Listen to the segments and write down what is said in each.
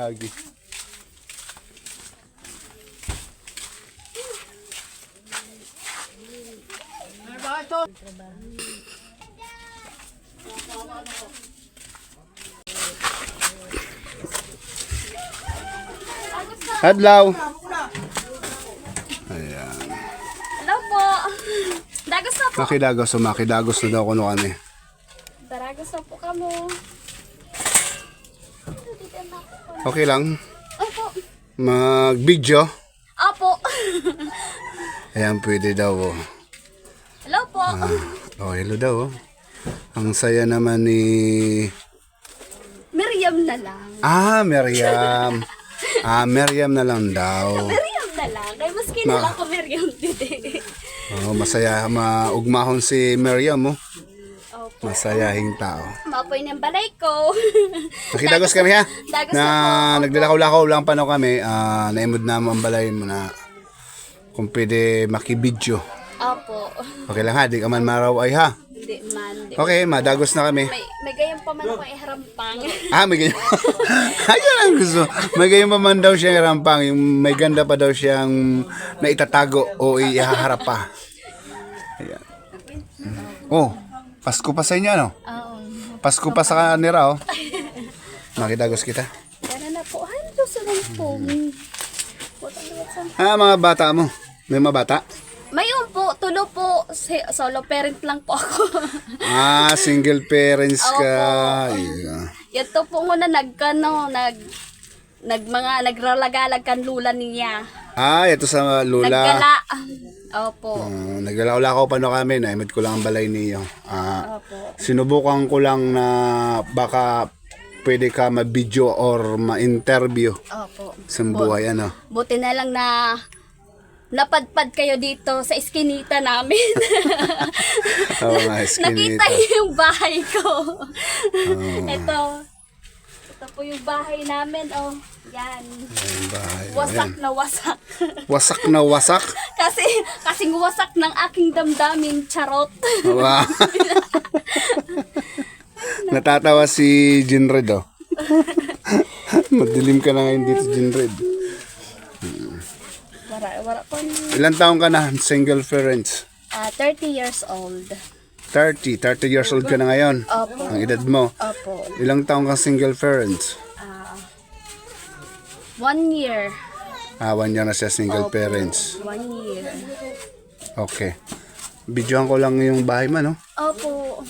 Agi. Hadlaw. Ayan. Hello po. Dagos na po. Makidagos makidagos na daw kuno kami. Daragos na po kamo. Okay lang. Opo. Mag-video. Opo. Ayan, pwede daw. Oh. Hello po. Oh, hello daw. Oh. Ang saya naman ni... Miriam na lang. Ah, Miriam. Ah, Miriam na lang daw. Miriam na lang. Kaya mas Ma- kilala ko Miriam today. Oh, masaya, maugmahon si Miriam. Oh. Masayahing tao. Mapoy ng balay ko. Nakidagos kami ha. Dagos Na po. naglalakaw-lakaw lang pa no kami. Ah, naimod na mo ang balayin mo na kung pwede makibidyo. Opo. Okay lang ha, di ka man maraw ay ha. Hindi man. Di. Okay, madagos na kami. May, may gayang pa man ako iharampang. Ah, may ganyan. Ayun ang gusto. May ganyan pa man daw siyang rampang. Yung may ganda pa daw siyang naitatago o ihaharap pa. Ayan. Oh, Pasko pa sa inyo, ano? Oo. Pasko pa sa kanira, oh. Makitagos kita. Yan na po. Hello sa lang po. Ah, mga bata mo. May mga bata? Mayon po, tulo po. Si- Solo parent lang po ako. Ah, single parents ka. Yeah. Ito po muna nagkano, nag nag mga nagralagalag kan lula niya. Ah, ito sa lula. Nagkala. Opo. Uh, Naglalakaw pa no kami, naimod ko lang ang balay niyo. Ah, Opo. sinubukan ko lang na baka pwede ka ma-video or ma-interview Opo. sa buhay ano. Buti na lang na napadpad kayo dito sa iskinita namin. Oo nga, skinny Nakita yung bahay ko. Ito. Ito po yung bahay namin. Oh, yan. Ayan, bahay. Wasak Ayan. na wasak. Wasak na wasak. kasi, kasing wasak ng aking damdamin, charot. Wow. Natatawa si Jinred oh. Madilim ka na ngayon dito, Jinred. wala, wala po. Ilan taong ka na? Single parents? Ah, 30 years old. 30. 30 years old ka na ngayon. Opo. Ang edad mo. Opo. Ilang taong kang single parents? Ah, one year. Ah, one year na siya single parents. One year. Okay. Videoan ko lang yung bahay man, no? Opo.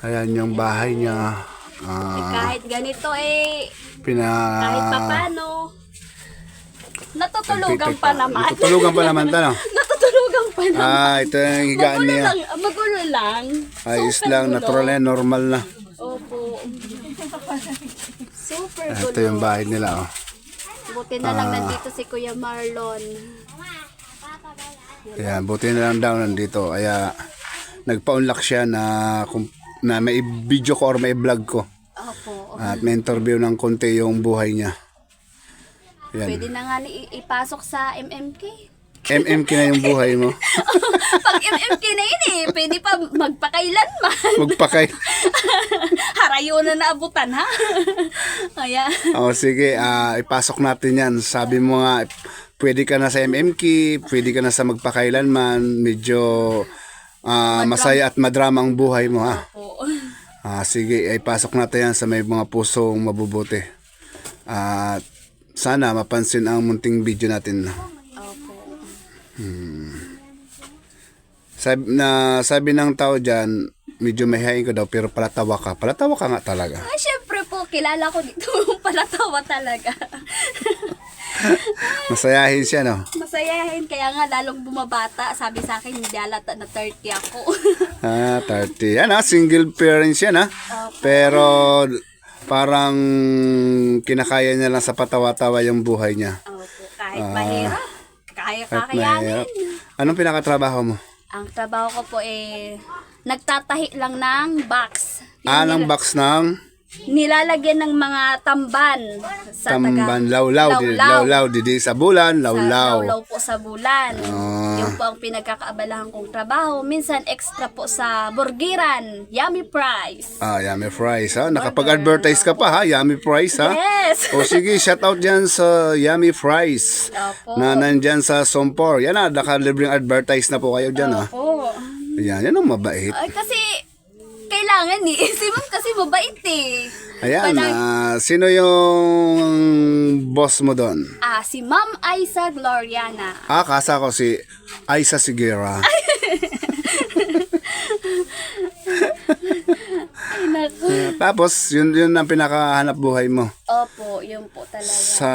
Ayan yung bahay niya. Eh, Ah, kahit ganito eh, pina... kahit papano. Natutulugan pa naman. Tutulugan pa naman ta, no? Natutulugan pa naman. Ah, ito yung higaan Magulo niya. lang, ah, magulo lang. Ayos Super lang, gulo. natural yan, normal na. Opo. Super Ito gulo. yung bahay nila, oh. Buti na lang Ah. nandito si Kuya Marlon. Ayan, buti na lang daw nandito. Kaya, nagpa-unlock siya na, kung, na may video ko or may vlog ko. Opo. At may interview ng konti yung buhay niya. Ayan. Pwede na nga ni ipasok sa MMK. MMK na yung buhay mo. Pag MMK na yun eh, pwede pa magpakailanman. Magpakay. Harayo na naabutan ha. Kaya, O sige, ah, ipasok natin yan. Sabi mo nga, pwede ka na sa MMK, pwede ka na sa magpakailanman, medyo ah, masaya at madrama ang buhay mo ha. po. Ah, sige, ipasok natin yan sa may mga pusong mabubuti. At sana mapansin ang munting video natin. Sabi, na, sabi ng tao dyan, medyo mahihain ko daw, pero palatawa ka. Palatawa ka nga talaga. Ay, syempre po, kilala ko dito palatawa talaga. Masayahin siya, no? Masayahin, kaya nga lalong bumabata. Sabi sa akin, hindi alata na 30 ako. Ah, 30. Yan ah, single parents yan ah. Pero parang kinakaya niya lang sa patawa-tawa yung buhay niya. Opo, kahit mahirap, kaya Kahit kakayanin. mahirap. Anong pinakatrabaho mo? Ang trabaho ko po eh, nagtatahi lang ng box. Yung Ah, ng box ng nilalagyan ng mga tamban sa Tamban, taga, lawlaw, di, lawlaw, didi sa bulan, Sa lawlaw. lawlaw po sa bulan. Ah. Yung po ang pinagkakaabalahan kong trabaho. Minsan extra po sa burgiran. Yummy price. Ah, Yummy Fries, ha? Nakapag-advertise ka pa, ha? Yummy Fries, ha? Yes! O sige, shout out dyan sa Yummy Fries Opo. na nandyan sa Sompor. Yan na, nakalibreng advertise na po kayo dyan, ha? Opo. Yan, yan ang mabait. Ay, kasi kailangan eh. Si ma'am kasi mabait eh. Ayan, Parang- ah, sino yung boss mo doon? Ah, si Ma'am Aiza Gloriana. Ah, kasa ko si Aisa Sigera. Ay, naku. Tapos, yun, yun ang pinakahanap buhay mo. Opo, yun po talaga. Sa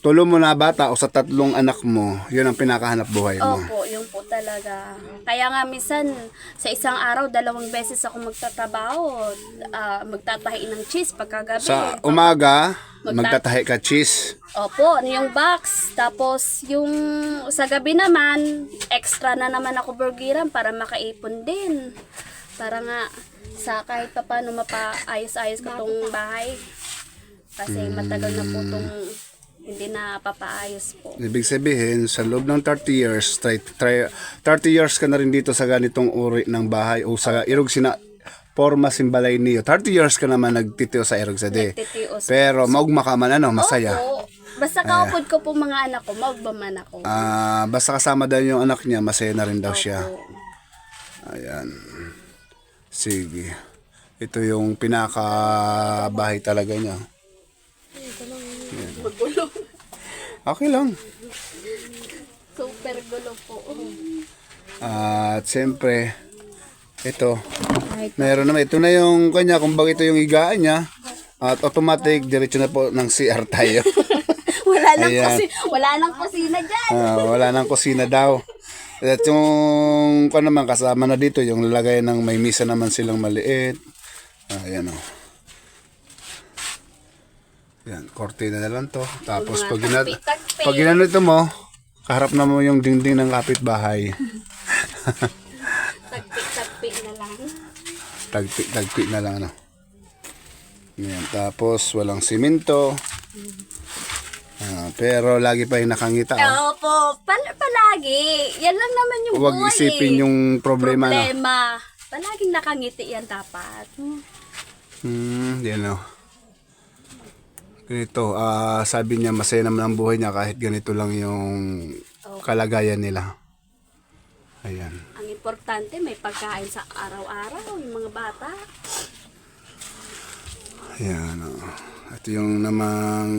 tulo mo na bata o sa tatlong anak mo, yun ang pinakahanap buhay mo. Opo, yun talaga. Kaya nga minsan, sa isang araw, dalawang beses ako magtatrabaho. Ah, magtatahi ng cheese pagkagabi. Sa umaga, Magta- magtatahi ka cheese. Opo, yung box. Tapos, yung sa gabi naman, extra na naman ako burgiran para makaipon din. Para nga, sa kahit pa paano mapaayos-ayos ko tong bahay. Kasi matagal na po tong hindi na papaayos po. Ibig sabihin, sa loob ng 30 years, try, try, 30 years ka na rin dito sa ganitong uri ng bahay o sa Irog Sina, Forma Simbalay niyo. 30 years ka naman nagtitiyo sa Irog Sade. Nagtitios. Pero maugma ka man, ano, masaya. Opo. Basta kaupod ko po mga anak ko, maugbaman ako. Ah, basta kasama daw yung anak niya, masaya na rin daw siya. Ayan. Sige. Ito yung pinaka-bahay talaga niya. Ayan. Okay lang. Super gulo po. At siyempre, ito, meron naman. Ito na yung kanya, kung ito yung higaan niya. At automatic, diretso na po ng CR tayo. wala nang Ayan. kusi, wala nang kusina dyan. Ah, wala nang kusina daw. At yung kung naman kasama na dito, yung lalagay ng may misa naman silang maliit. Ah, ayan o. Yan, kortina na lang to. Tapos pag, gina, tagpi-tagpi. pag ginanito mo, kaharap na mo yung dingding ng kapitbahay. Tagpi-tagpi na lang. Tagpi, tagpi na lang ano. Yan, tapos walang simento. Ah, pero lagi pa yung nakangita. Oh. Opo, pal- palagi. Yan lang naman yung Huwag buhay isipin eh. yung problema, na. Problema. Palaging nakangiti yan dapat. Hmm, yan o. Ganito, ah, sabi niya masaya naman ang buhay niya kahit ganito lang yung kalagayan nila. Ayan. Ang importante, may pagkain sa araw-araw, yung mga bata. Ayan o. Ito yung namang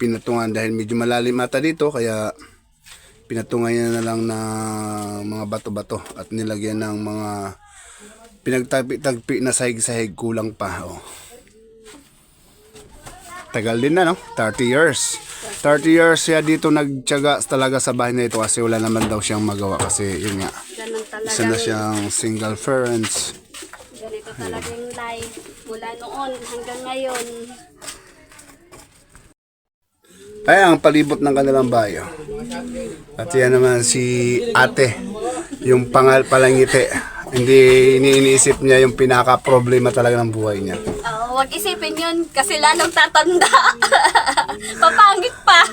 pinatungan dahil medyo malalim ata dito kaya pinatungan niya na lang na mga bato-bato at nilagyan ng mga pinagtagpi-tagpi na sahig-sahig kulang pa. Oh. Tagal din na no? 30 years. 30 years siya dito nagtyaga talaga sa bahay na ito kasi wala naman daw siyang magawa kasi yun nga. Isa na siyang single parents. Ganito talaga yung life. Mula noon hanggang ngayon. Ay, ang palibot ng kanilang bayo. At yan naman si ate, yung pangal palangiti. Hindi iniisip niya yung pinaka-problema talaga ng buhay niya. Oh, wag isipin yun kasi lalong tatanda. Papangit pa.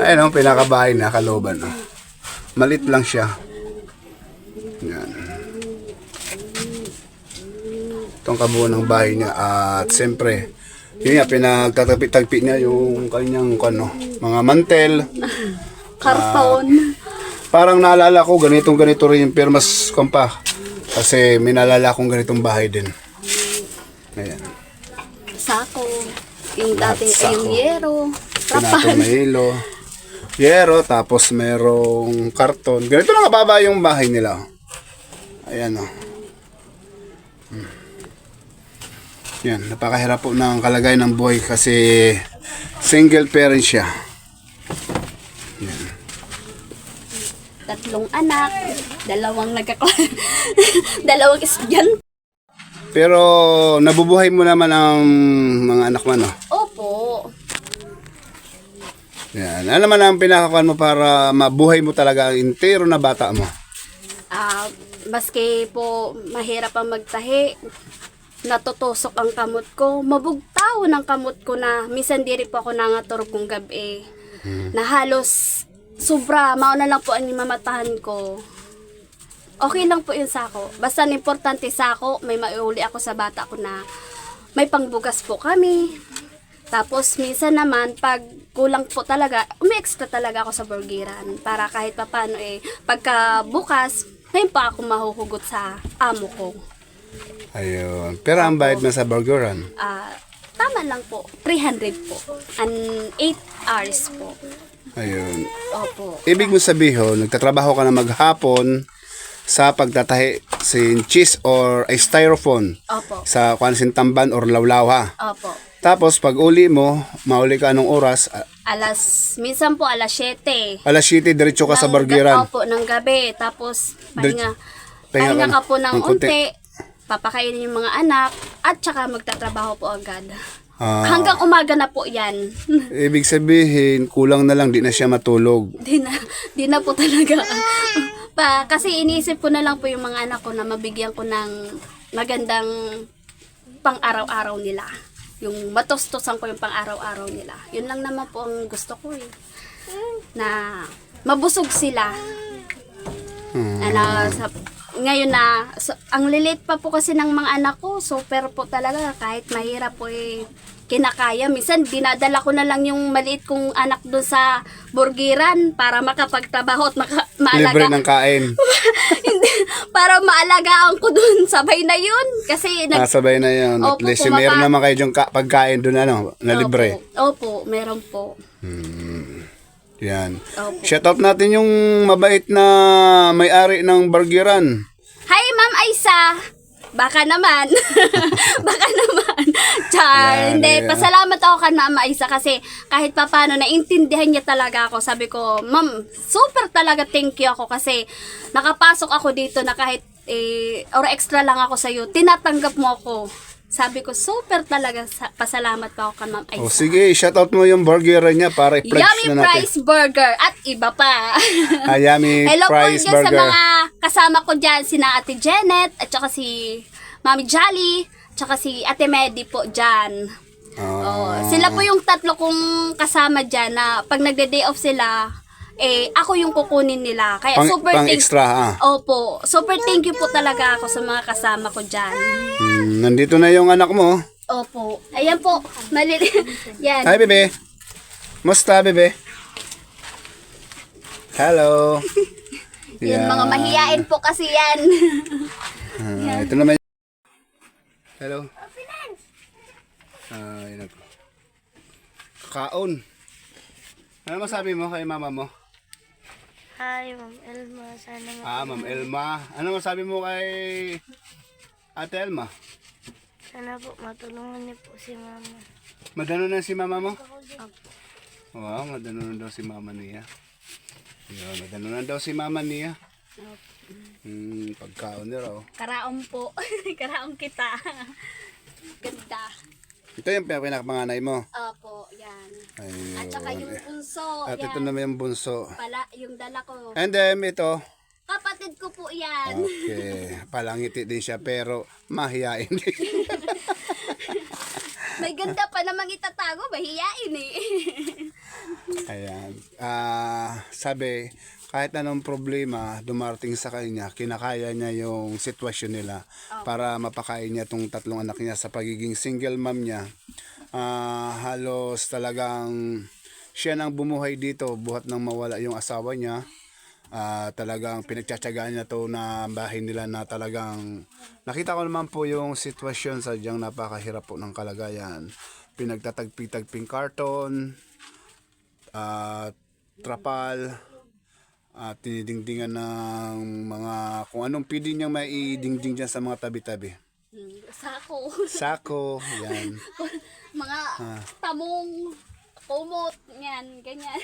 Ayun ang pinakabahay na kalooban. No? Malit lang siya. Yan. Itong kabuo ng bahay niya. At siyempre, yun nga, pinagtatagpi-tagpi niya yung kanyang ano, mga mantel. Karton. Parang naalala ko, ganitong ganito rin yung pero mas kompa. Kasi may naalala akong ganitong bahay din. Ayan. Sako. Yung dati Lahat ay yung sako. yero. Pinato Trapal. na. Yero, tapos merong karton. Ganito lang kababa yung bahay nila. oh. Ayan o. Hmm. Yan, napakahirap po ng kalagayan ng boy kasi single parent siya. Tatlong anak. Dalawang nagkakla... dalawang estudyante. Pero nabubuhay mo naman ang mga anak mo, no? Opo. Yan. Ano naman ang pinakakuan mo para mabuhay mo talaga ang entero na bata mo? Ah, maski po mahirap ang magtahi. natutusok ang kamot ko. Mabugtaw ng kamot ko na minsan diri po ako nangaturog kong gabi. Na halos sobra, mauna lang po ang mamatahan ko. Okay lang po yun sa ako. Basta importante sa ako, may maiuli ako sa bata ko na may pangbugas po kami. Tapos minsan naman, pag kulang po talaga, umi-extra talaga ako sa burgeran. Para kahit pa paano eh, pagka bukas, may pa ako mahuhugot sa amo ko. Ayun. Pero ang bayad mo sa burgeran. Ah, tama lang po, 300 po. And 8 hours po. Ayun. Opo. Ibig mo sabihin, nagtatrabaho ka na maghapon sa pagtatahi sin cheese or ay styrofoam Opo. sa kwansin tamban or lawlaw ha. Opo. Tapos pag uli mo, mauli ka anong oras? A- Alas, minsan po alas 7. Alas 7, diretso ka sa Ng- burgeran. Opo, ng gabi. Tapos, pahinga, pahinga pahinga, ka ka po ng ng konti. unti. Papakainin yung mga anak. At saka magtatrabaho po agad. Ah, Hanggang umaga na po yan. ibig sabihin, kulang na lang, di na siya matulog. di na, di na po talaga. pa, kasi iniisip ko na lang po yung mga anak ko na mabigyan ko ng magandang pang araw-araw nila. Yung matostosan ko yung pang araw-araw nila. Yun lang naman po ang gusto ko eh. Na mabusog sila. Hmm. Ano, sa, ngayon na, so, ang lilit pa po kasi ng mga anak ko, super po talaga, kahit mahirap po eh, kinakaya. Minsan, dinadala ko na lang yung maliit kong anak doon sa burgiran para makapagtrabaho at maka, Libre maalaga. ng kain. Para maalagaan ko doon, sabay na yun. Kasi nag, Nasabay na yun. At Opo, least kumaka- meron naman kayo yung ka- pagkain doon ano, na libre. Opo, opo, meron po. Yan. Opo. Shout out natin yung mabait na may-ari ng burgeran. Hi, Ma'am Aisa! Baka naman. Baka naman. Char. Hindi, yan. pasalamat ako kay Ma'am Aisa kasi kahit pa paano naintindihan niya talaga ako. Sabi ko, Ma'am, super talaga thank you ako kasi nakapasok ako dito na kahit eh, or extra lang ako sa'yo, tinatanggap mo ako. Sabi ko, super talaga sa- pasalamat pa ako kay Ma'am Aisa. O sige, shout out mo yung burgeran niya para Yummy na natin. Price Burger at iba pa. Ah, yummy Hello Price po dyan sa Burger. mga kasama ko dyan, sina Ate Janet, at saka si Mami Jolly, at saka si Ate Medi po dyan. Ah, Oh, sila po yung tatlo kong kasama dyan na pag nagde-day off sila, eh, ako yung kukunin nila. Kaya pang, super pang thank extra ha. Opo, super thank you po talaga ako sa mga kasama ko dyan. Hmm, nandito na yung anak mo. Opo. Ayan po, malili. Yan. Hi, bebe. Musta, bebe? Hello. Yun, mga mahiyain po kasi yan. Ah, ito naman. Hello. Ah, yun ako. Kaon. Ano masabi mo kay mama mo? Hi, Ma'am Elma. Sana ma- Ah, Ma'am Elma. Ano masabi mo kay Ate Elma? sana po matulungan niyo po si Mama. Madano na si mama mo? Opo. Wow, madano na daw si mama niya. Yun, madano na daw si mama niya. Hmm, pagkaon niya raw. Karaong po. Karaong kita. Ganda. Ito yung pinakapanganay mo. Opo, yan. Ayun. At saka yung bunso, At ito yan. naman yung bunso. Pala, yung dala ko. And then, ito. Kapatid ko po yan. Okay. Palangiti din siya pero mahihain din. May ganda pa namang itatago, mahiyain eh. Ayan. Ah, sabi, kahit anong problema dumarating sa kanya, kinakaya niya yung sitwasyon nila para mapakain niya tong tatlong anak niya sa pagiging single mom niya. Ah, halos talagang siya nang bumuhay dito buhat nang mawala yung asawa niya. Ah, talagang pinagtsatsagaan niya to na bahay nila na talagang nakita ko naman po yung sitwasyon sadyang napakahirap po ng kalagayan. Pinagtatagpi-tagping karton, at trapal at tinidingdingan ng mga kung anong pwede niyang maidingding dyan sa mga tabi-tabi. Hmm, Sako. Sako, yan. Mga tamong, kumot, yan, ganyan.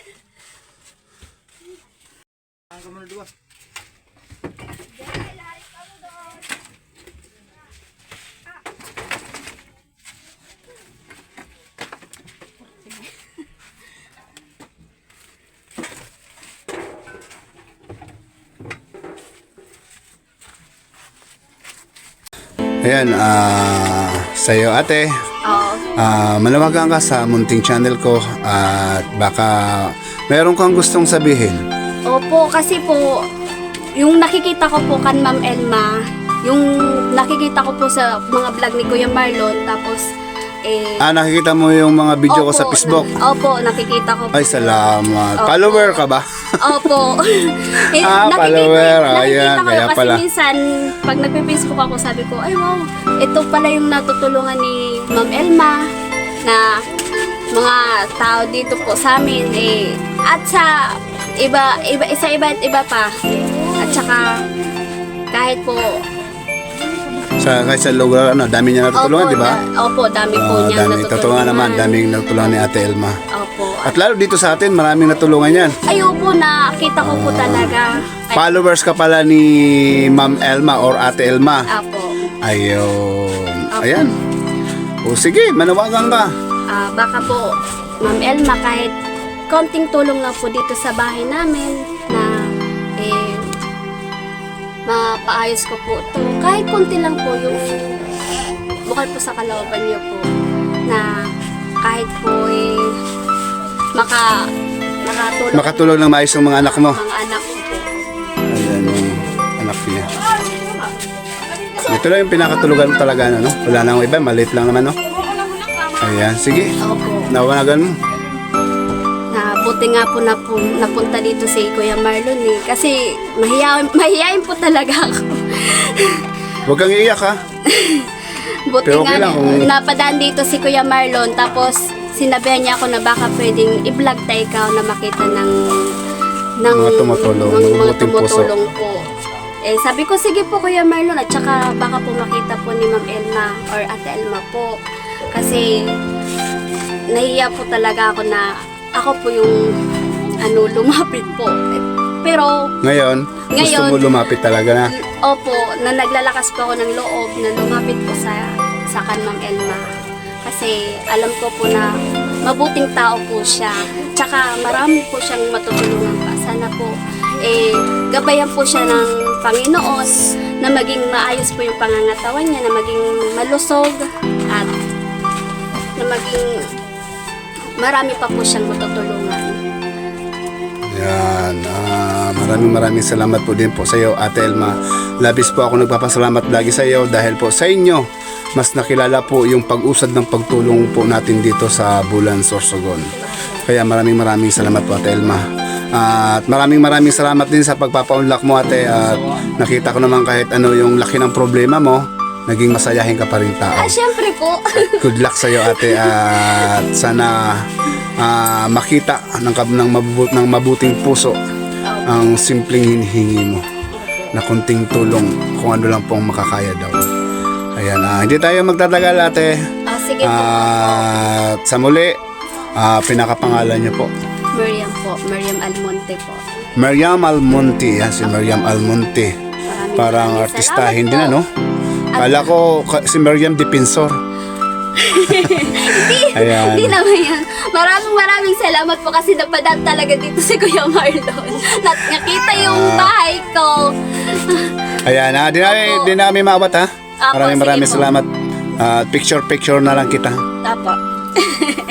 Ayan, ah Sa'yo ate, Oo. Ah, manawagan ka sa munting channel ko at baka meron kang gustong sabihin. Opo, kasi po, yung nakikita ko po kan Ma'am Elma, yung nakikita ko po sa mga vlog ni Kuya Marlon, tapos, eh, Ah, nakikita mo yung mga video ko sa opo, Facebook. na- opo, nakikita ko. Ay, salamat. Opo. Follower ka ba? Opo. eh, Ah, follower. nakikita Ayan, ko kaya kasi pala. minsan, pag nagpe-Facebook ako, sabi ko, ay wow, ito pala yung natutulungan ni Ma'am Elma na mga tao dito po sa amin. Eh, at sa iba, iba, sa iba at iba pa. At saka, kahit po, Sa kahit sa lugar, ano, dami niya natutulungan, opo, di ba? da- opo, dami po Ah, niya dami. natutulungan. Totoo naman, daming natulungan ni Ate Elma. Opo. At lalo dito sa atin, maraming natulungan yan. Ayaw po na, kita ko po talaga. Ay, Followers ka pala ni Ma'am Elma or Ate Elma. Opo. Ayun. Ayan. O sige, manawagan ka. Ah, baka po, Ma'am Elma, kahit konting tulong lang po dito sa bahay namin mapaayos ko po to. Kahit konti lang po yung bukal po sa kalooban niyo po na kahit po eh, maka, makatulong Makatulong ng maayos ang mga anak mo. mga anak ko po. Ayan yung anak niya. Ito lang yung pinakatulugan mo talaga, ano? Wala nang iba, maliit lang naman, no? Ayan, sige. Opo. Nawagan mo. Na buti nga po na po, napunta dito si Kuya Marlon eh. Kasi mahiyain, mahiyain po talaga ako. Huwag kang iiyak, ha? Buti Pero okay nga lang kung- napadaan dito si Kuya Marlon tapos sinabihan niya ako na baka pwedeng i-vlog tayo ikaw na makita ng ng Mga tumutulong, ng mga mabubuting puso. tumutulong po. Eh sabi ko sige po Kuya Marlon at saka baka po makita po ni Ma'am Elma or Ate Elma po. Kasi nahiya po talaga ako na ako po yung ano lumapit po. Pero Ngayon, gusto Ngayon- mo lumapit talaga na. Opo, na naglalakas po ako ng loob na lumapit po sa sa kan Ma'am Elma. Kasi alam ko po na mabuting tao po siya. Tsaka marami po siyang matutulungan pa. Sana po eh gabayan po siya ng Panginoon na maging maayos po yung pangangatawan niya, na maging malusog at na maging marami pa po siyang matutulungan. Yan. ah, maraming maraming salamat po din po sa iyo, Ate Elma. Labis po ako nagpapasalamat lagi sa iyo dahil po sa inyo, mas nakilala po yung pag-usad ng pagtulong po natin dito sa Bulan, Sorsogon. Kaya maraming maraming salamat po, Ate Elma. At maraming maraming salamat din sa pagpapaunlak mo, Ate. At nakita ko naman kahit ano yung laki ng problema mo, naging masayahin ka pa rin tao. Ah, syempre po. Good luck sa iyo ate at sana ah, makita ng, ng, mabut, ng mabuting puso ang simpleng hinihingi mo na kunting tulong kung ano lang pong makakaya daw. Ayan, ah, hindi tayo magtatagal ate. Ah, sige po. At sa muli, ah, pinakapangalan niyo po. Miriam po, Miriam Almonte po. Mariam Almonte, yan si Mariam Almonte. Maraming Parang maraming artistahin din po. ano? Kala ko ka- si Mariam Dipensor. Ayan. Hindi naman yan. Maraming maraming salamat po kasi napadaan talaga dito si Kuya Marlon. Nat nakita yung Ah. bahay ko. Ayan, ah, di, namin, Opo. di namin maabot ha. Apo, Maraming sige maraming po. salamat. Ah, picture picture na lang kita. Apo.